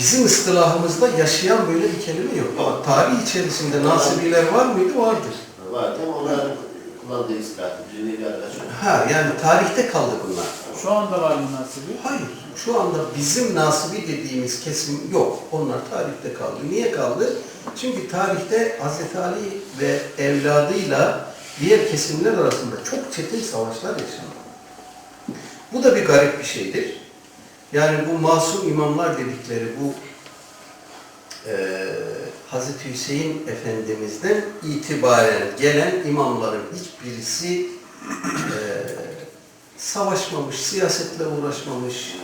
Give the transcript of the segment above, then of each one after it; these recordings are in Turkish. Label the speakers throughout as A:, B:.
A: bizim ıstılahımızda yaşayan böyle bir kelime yok. Ama tarih içerisinde nasibiler var mıydı? Vardır.
B: Var değil mi? Onların kullandığı istilahtı.
A: Ha yani tarihte kaldı bunlar.
C: Şu anda var mı nasibi?
A: Hayır. Şu anda bizim nasibi dediğimiz kesim yok. Onlar tarihte kaldı. Niye kaldı? Çünkü tarihte Hz. Ali ve evladıyla diğer kesimler arasında çok çetin savaşlar yaşandı. Bu da bir garip bir şeydir. Yani bu masum imamlar dedikleri bu eee Hz. Hüseyin Efendimiz'den itibaren gelen imamların hiçbirisi eee savaşmamış, siyasetle uğraşmamış,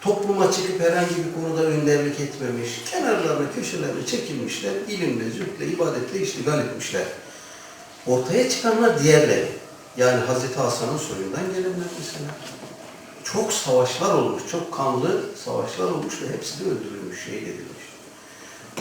A: topluma çıkıp herhangi bir konuda önderlik etmemiş, kenarlarına, köşelerine çekilmişler, ilimle, zühdle, ibadetle iştigal etmişler. Ortaya çıkanlar diğerleri. Yani Hazreti Hasan'ın soyundan gelenler mesela. Çok savaşlar olmuş, çok kanlı savaşlar olmuş ve hepsi de öldürülmüş, şehit edilmiş.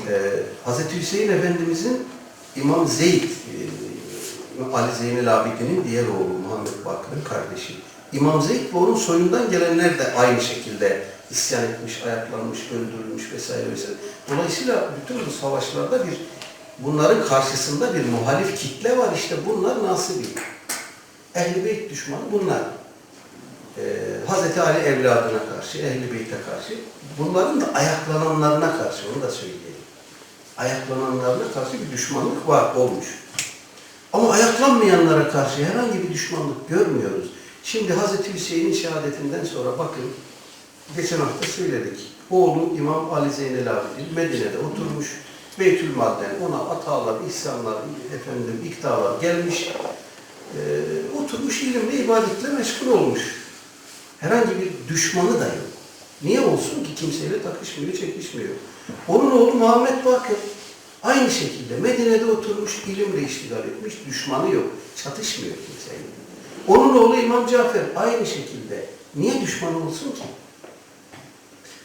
A: Ee, Hazreti Hüseyin Efendimizin İmam Zeyd, e, Ali Zeynel Abidin'in diğer oğlu Muhammed Bakır'ın kardeşi. İmam Zeyd ve onun soyundan gelenler de aynı şekilde isyan etmiş, ayaklanmış, öldürülmüş vesaire vesaire. Dolayısıyla bütün bu savaşlarda bir bunların karşısında bir muhalif kitle var. İşte bunlar nasibi. Ehl-i Beyt düşmanı bunlar. Ee, Hazreti Ali evladına karşı, Ehl-i Beyt'e karşı, bunların da ayaklananlarına karşı, onu da söyleyelim. Ayaklananlarına karşı bir düşmanlık var, olmuş. Ama ayaklanmayanlara karşı herhangi bir düşmanlık görmüyoruz. Şimdi Hazreti Hüseyin'in şehadetinden sonra bakın, geçen hafta söyledik. Oğlu İmam Ali Zeynel Abidin Medine'de oturmuş. Beytül Mal'den ona atalar, ihsanlar, efendim, iktidarlar gelmiş. Ee, oturmuş ilimle, ibadetle meşgul olmuş. Herhangi bir düşmanı da yok. Niye olsun ki kimseyle takışmıyor, çekişmiyor. Onun oğlu Muhammed Bakır aynı şekilde Medine'de oturmuş, ilimle iştigal etmiş, düşmanı yok. Çatışmıyor kimseyle. Onun oğlu İmam Cafer aynı şekilde. Niye düşman olsun ki?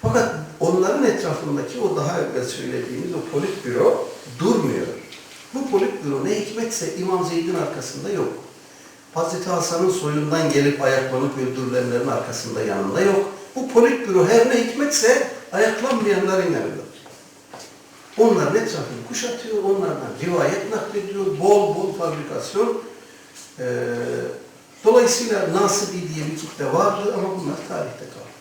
A: Fakat onların etrafındaki o daha evvel söylediğimiz o politbüro durmuyor. Bu politbüro ne hikmetse İmam Zeyd'in arkasında yok. Hazreti Hasan'ın soyundan gelip ayaklanıp öldürülenlerin arkasında yanında yok. Bu politbüro her ne hikmetse ayaklanmayanların yanında. Onların etrafını kuşatıyor, onlardan rivayet naklediyor, bol bol fabrikasyon. Ee, dolayısıyla Nasibi diye bir kitle vardı ama bunlar tarihte kaldı.